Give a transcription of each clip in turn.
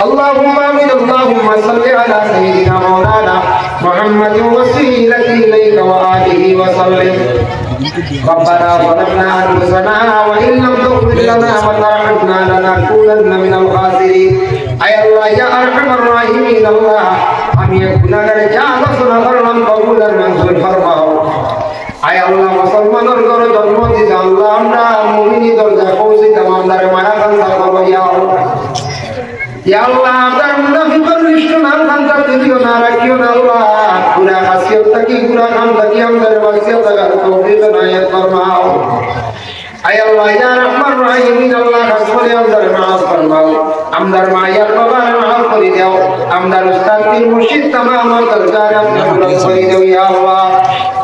اللهم آمين اللهم صل على سيدنا مولانا محمد وسيلة إليك وآله وسلم ربنا ظلمنا أنفسنا وإن لم تغفر لنا وترحمنا لنكونن من الخاسرين أي الله يا أرحم الراحمين الله আমি গুনাহের যা আলোচনা করলাম কবুলের মঞ্জুর ফরমাও আয় আল্লাহ মুসলমানের ঘরে জন্ম দিতে আল্লাহ আমরা মুমিনি দরজা পৌঁছিতাম আমাদের মায়া আল্লাহ আপনার মুনাফিকর নিষ্ঠ নাম কান্তা তুলিও না রাখিও না আল্লাহ। গুনা খাসিয়ত থাকি গুনা কাম থাকি আমাদের বাসিয়ত থাকার তৌফিক নায়াত করে দাও আমরা উস্তাদ পীর মুর্শিদ তামা আমার দরকার আপনি পূরণ করে দাও ইয়া আল্লাহ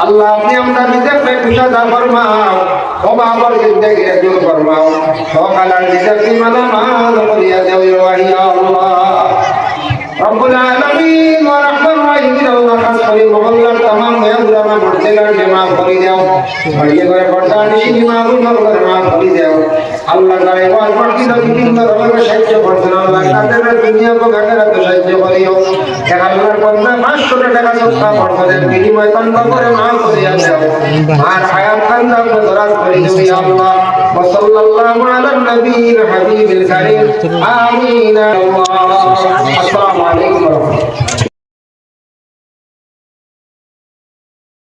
আল্লাহ আপনি আমরা নিজের পে কুশাদা ফরমাও ক্ষমা আমার জিন্দেগি দূর ফরমাও, সকালার নিজের পে মালা মাল করিয়া ইয়া আল্লাহ। রব্বুল আলামিন ওয়া রাহমান রাহিম আল্লাহ খাস করে মহল্লার তামাম মেহরামা মর্তেলার জমা করে দাও। বাড়িয়ে ঘরে ঘরটা নিশি মাহবুব করে আল্লাহ তাআলা ওয়াল পড়কি দাও বিভিন্ন রকমের সাহায্য করছেন আল্লাহ তাদের দুনিয়া কো ঘাটের তো সাহায্য করিও এক আল্লাহর বান্দা 500 টাকা সদকা করছেন বিনিময় তন্দ করে মা করে দাও আর হায়াত খান্দা কো দরাজ করে দাও ইয়া আল্লাহ وصلى الله على النبي الحبيب الكريم آمين الله السلام عليكم ورحمة الله